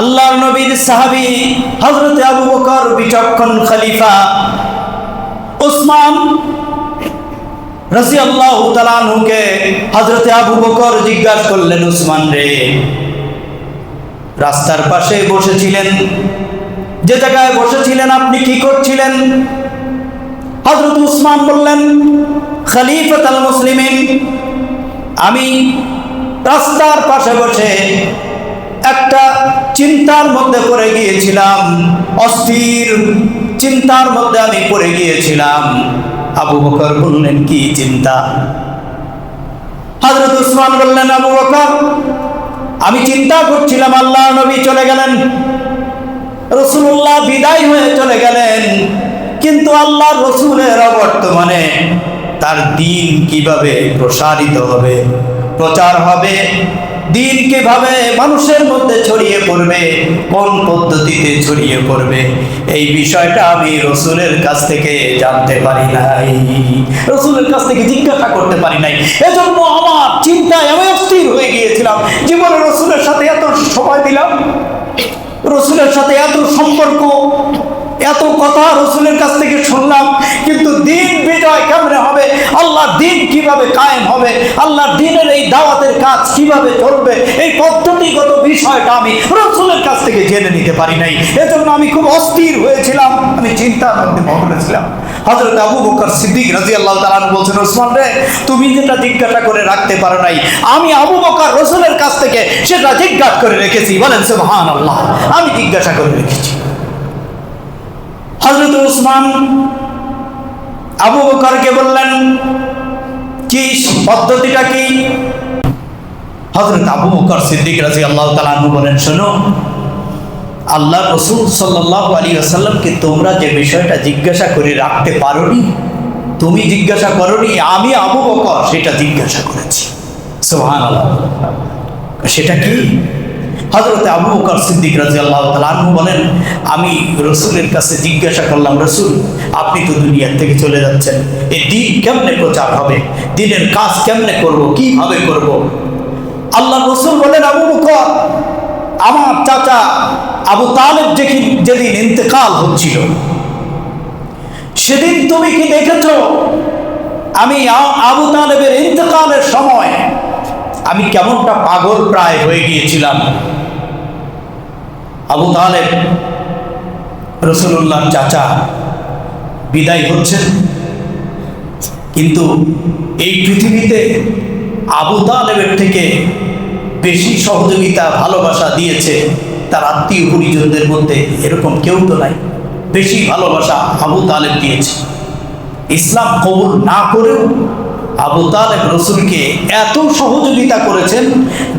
আল্লাহর নবীর সাহাবী হযরত আবু বকর বিচক্ষণ খলিফা উসমান রাদিয়াল্লাহু তাআলা আনহুকে হযরত আবু জিজ্ঞাসা করলেন উসমান রে, রাস্তার পাশে বসেছিলেন, যে জায়গায় বসেছিলেন আপনি কি করছিলেন? হযরত উসমান বললেন খলিফাত আল মুসলিমিন, আমি রাস্তার পাশে বসে চিন্তার মধ্যে পড়ে গিয়েছিলাম, অস্থির চিন্তার মধ্যে আমি পড়ে গিয়েছিলাম। আবু বকর বললেন, কি চিন্তা? হযরত উসমান বললেন, আবু বকর, আমি চিন্তা করছিলাম আল্লাহ নবী চলে গেলেন। রসুল্লাহ বিদায় হয়ে চলে গেলেন। কিন্তু আল্লাহ রসুলের অবর্তমানে তার দিন কীভাবে প্রসারিত হবে, প্রচার হবে দিন কীভাবে মানুষের মধ্যে ছড়িয়ে পড়বে? কোন পদ্ধতিতে ছড়িয়ে পড়বে? এই বিষয়টা আমি রসুলের কাছ থেকে জানতে পারি নাই। রসুলের কাছ থেকে জিজ্ঞাসা করতে পারি নাই। এজন্য আমার চিন্তায় আমি অস্থির হয়ে গিয়েছিলাম। জীবনে রসুলের সাথে এত সময় দিলাম। রসুলের সাথে এত সম্পর্ক। এত কথা রসুলের কাছ থেকে শুনলাম, কিন্তু দিন বিজয় কেমনে হবে? আল্লাহ দিন কীভাবে কায়েম হবে? আল্লাহর দিনের এই দাওয়াতের কাজ কীভাবে চলবে? এই পদ্ধতিগত বিষয়টা আমি রসুলের কাছ থেকে জেনে নিতে পারি নাই। এজন্য আমি খুব অস্থির হয়েছিলাম, আমি চিন্তার মধ্যে মগ্ন হজরত আবু বকর সিদ্দিক রাজি আল্লাহ তালান বলছেন, ওসমান রে, তুমি যেটা জিজ্ঞাসা করে রাখতে পারো নাই, আমি আবু বকর রসুলের কাছ থেকে সেটা জিজ্ঞাসা করে রেখেছি। বলেন সুবহান আল্লাহ আমি জিজ্ঞাসা করে রেখেছি। হজরত উসমান আবু বকরকে বললেন, কি পদ্ধতিটা কি? হজরত আবু বকর সিদ্দিক রাজি আল্লাহ তালু বলেন, শোনো, আল্লাহ রসুল সাল্লাহ আলী আসাল্লামকে তোমরা যে বিষয়টা জিজ্ঞাসা করে রাখতে পারোনি, তুমি জিজ্ঞাসা করনি, আমি আবু বকর সেটা জিজ্ঞাসা করেছি। সোহান আল্লাহ সেটা কি? হজরত আবু বকর সিদ্দিক রাজি আল্লাহ তালু বলেন, আমি রসুলের কাছে জিজ্ঞাসা করলাম, রসুল, আপনি তো দুনিয়ার থেকে চলে যাচ্ছেন। এই দিন কেমনে প্রচার হবে? দিনের কাজ কেমনে করব? কীভাবে করব? আল্লাহ রসুল বলেন, আবু বকর, আমার চাচা আবু তালেব যেদিন যেদিন ইন্তেকাল হচ্ছিল, সেদিন তুমি কি দেখেছ? আমি আবু তালেবের সময় আমি কেমনটা পাগল প্রায় হয়ে গিয়েছিলাম। আবু তালেব রসুল্লাহ চাচা বিদায় হচ্ছেন। কিন্তু এই পৃথিবীতে আবু তালেবের থেকে বেশি সহযোগিতা, ভালোবাসা দিয়েছে তার আত্মীয় পরিজনদের মধ্যে এরকম কেউ তো নাই। বেশি ভালোবাসা আবু তালেব দিয়েছে। ইসলাম কবুল না করেও আবু তালেব রসুলকে এত সহযোগিতা করেছেন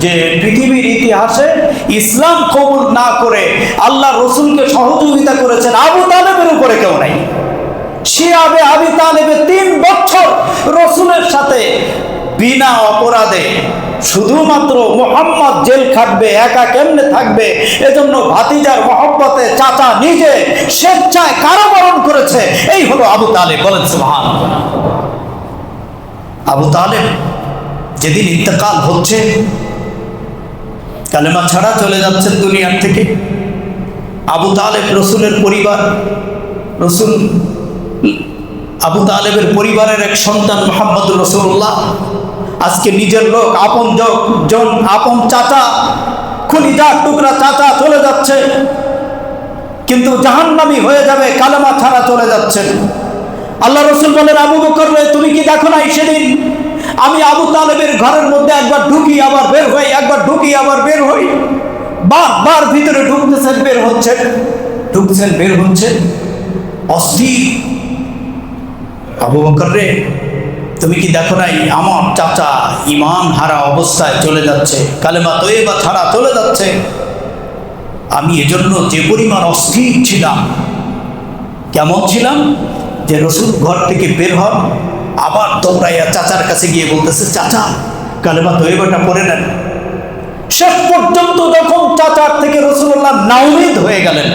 যে পৃথিবীর ইতিহাসে ইসলাম কবুল না করে আল্লাহ রসুলকে সহযোগিতা করেছেন আবু তালেবের উপরে কেউ নাই। সে আবে আবি তালেবে তিন বছর রসুলের সাথে বিনা অপরাধে শুধুমাত্র মোহাম্মদ জেল খাটবে, একা কেমনে থাকবে? এজন্য ভাতিজার মহব্বতে চাচা নিজে স্বেচ্ছায় কারাবরণ করেছে। এই হলো আবু তালেব। বলেন সুবহান আবু তালেব যেদিন ইন্তেকাল হচ্ছে, কালেমা ছাড়া চলে যাচ্ছেন দুনিয়ার থেকে। আবু তালেব রসুলের পরিবার, রসুল, আবু তালেবের পরিবারের এক সন্তান মোহাম্মদ রসুল্লাহ আজকে নিজের লোক, আপন জন আপন চাচা, খুনিজার টুকরা চাচা চলে যাচ্ছে। কিন্তু জাহান্নামি হয়ে যাবে, কালেমা ছাড়া চলে যাচ্ছেন আল্লাহ রসুল বলেন, আবু বকর তুমি কি দেখো নাই সেদিন? আমি আবু তালেবের ঘরের মধ্যে একবার ঢুকি, আবার বের হই, একবার ঢুকি, আবার বের হই। বারবার ভিতরে ঢুকতেছেন, বের হচ্ছেন ঢুকছেন, বের হচ্ছেন অস্থির। আবু বকর রে, তুমি কি দেখো নাই? আমার চাচা ইমান হারা অবস্থায় চলে যাচ্ছে, কালেমা তৈবা ছাড়া চলে যাচ্ছে। আমি এজন্য যে পরিমাণ অস্থির ছিলাম, কেমন ছিলাম? যে রসুল ঘর থেকে বের হন, আবার দৌড়াইয়া চাচার কাছে গিয়ে বলতেছে, চাচা, কালেমা তৈবাটা পড়ে নেন। শেষ পর্যন্ত যখন চাচার থেকে রসুল্লাহ নাউমিদ হয়ে গেলেন,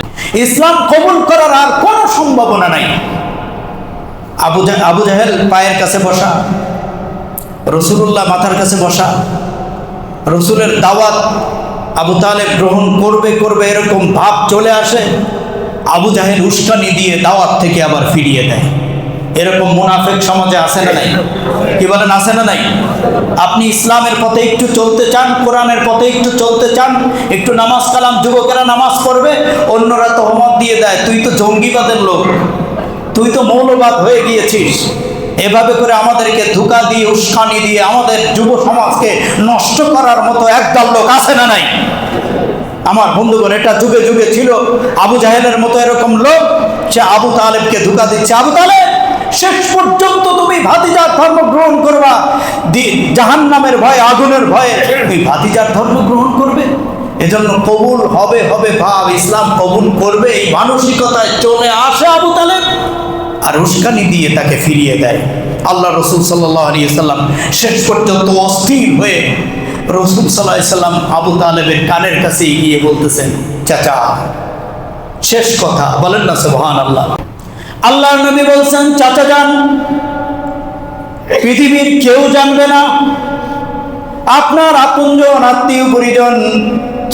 ইসলাম কবুল করার আর কোনো সম্ভাবনা নাই। আবু আবু জাহেল পায়ের কাছে বসা, রসুল্লাহ মাথার কাছে বসা, রসুলের দাওয়াত আবু তালেব গ্রহণ করবে করবে, এরকম ভাব চলে আসে। আবু জাহেল উস্কানি দিয়ে দাওয়াত থেকে আবার ফিরিয়ে দেয়। এরকম মুনাফেক সমাজে আছে না নাই? কি বলেন, আছে না নাই? আপনি ইসলামের পথে একটু চলতে চান, কোরআনের পথে একটু চলতে চান, একটু নামাজ কালাম, যুবকেরা নামাজ পড়বে, অন্যরা তো হমত দিয়ে দেয়, তুই তো জঙ্গিবাদের লোক, তুই তো মৌলবাদ হয়ে গিয়েছিস। এভাবে করে আমাদেরকে ধোকা দিয়ে, উস্কানি দিয়ে আমাদের যুব সমাজকে নষ্ট করার মতো একদল লোক আছে না নাই? আমার বন্ধুগণ, এটা যুগে যুগে ছিল। আবু জাহেলের মতো এরকম লোক, সে আবু তালেবকে ধোকা দিচ্ছে। আবু তালেব, শেষ পর্যন্ত তুমি ভাতিজার ধর্ম গ্রহণ করবা। জাহান নামের ভয়, আগুনের ভয়ে তুমি ভাতিজার ধর্ম গ্রহণ করবে। এজন্য কবুল হবে হবে ভাব। ইসলাম কবুল করবে। এই মানসিকতায় চলে আসে আবু তালেব আর উস্কানি দিয়ে তাকে ফিরিয়ে দেয়। আল্লাহ রসুল সাল্লাহ আলী সাল্লাম শেষ পর্যন্ত অস্থির হয়ে রসুল সাল্লাম আবু তালেবের কানের কাছে গিয়ে বলতেছেন, চাচা, শেষ কথা, বলেন না সোহান আল্লাহ আল্লাহ নবী বলছেন, চাচা যান, পৃথিবীর কেউ জানবে না। আপনার আপনজন, আত্মীয় পরিজন,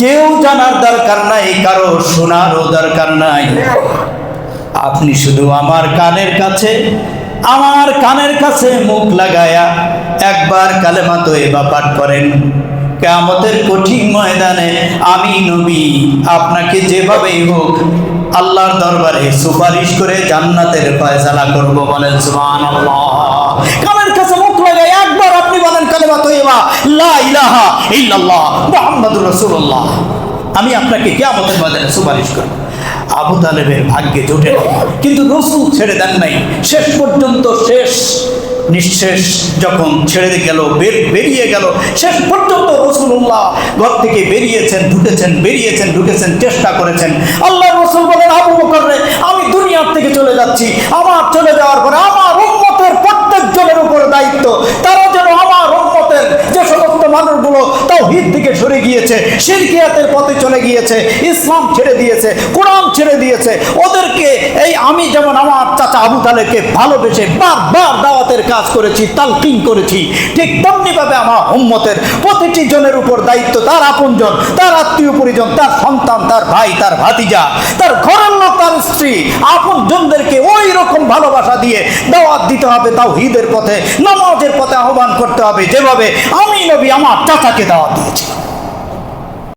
কেউ জানার দরকার নাই, কারও শোনারও দরকার নাই। আপনি শুধু আমার কানের কাছে, আমার কানের কাছে মুখ লাগায়া একবার কালেমা তো এবা পাঠ করেন। কেমতের কঠিন ময়দানে আমি নবী, আপনাকে যেভাবেই হোক আল্লাহর দরবারে সুপারিশ করে জান্নাতের ফয়সালা করব বলেন সুবহানাল্লাহ। কানের কাছে মুখ লাগায় একবার আপনি বলেন কালেমা তো এবা লা ইলাহা ইল্লাল্লাহ মুহাম্মাদুর রাসূলুল্লাহ। আমি আপনাকে কেমতের ময়দানে সুপারিশ করব। আবু তালেবের ভাগ্যে জোটে। কিন্তু রসুল ছেড়ে দেন নাই। শেষ পর্যন্ত শেষ নিঃশেষ যখন ছেড়ে গেল বেরিয়ে গেল, শেষ পর্যন্ত রসুল্লাহ ঘর থেকে বেরিয়েছেন, ঢুকেছেন বেরিয়েছেন, ঢুকেছেন, চেষ্টা করেছেন। আল্লাহ রসুল বলেন, আবু করলে আমি দুনিয়ার থেকে চলে যাচ্ছি। আমার চলে যাওয়ার পরে আমার উন্মতের প্রত্যেক জনের উপর দায়িত্ব। তারা যেন আমার উম্মতের যে মানুষগুলো তাও হিত থেকে সরে গিয়েছে শিরকিয়াতের পথে চলে গিয়েছে, ইসলাম ছেড়ে দিয়েছে, কোরআন ছেড়ে দিয়েছে। ওদেরকে এই আমি যেমন আমার চাচা আবু তালেবকে ভালোবেসে বারবার দাওয়াতের কাজ করেছি, তালকিন করেছি, ঠিক তেমনিভাবে আমার উম্মতের প্রতিটি জনের উপর দায়িত্ব, তার আপনজন, তার আত্মীয় পরিজন, তার সন্তান, তার ভাই, তার ভাতিজা, তার ঘরের লোক, তার স্ত্রী আপন জনদেরকে ওই রকম ভালোবাসা দিয়ে দাওয়াত দিতে হবে তাও হিদের পথে, নামাজের পথে আহ্বান করতে হবে। যেভাবে আমি নবী, আমার চাচাকে দাওয়াত দিয়েছি।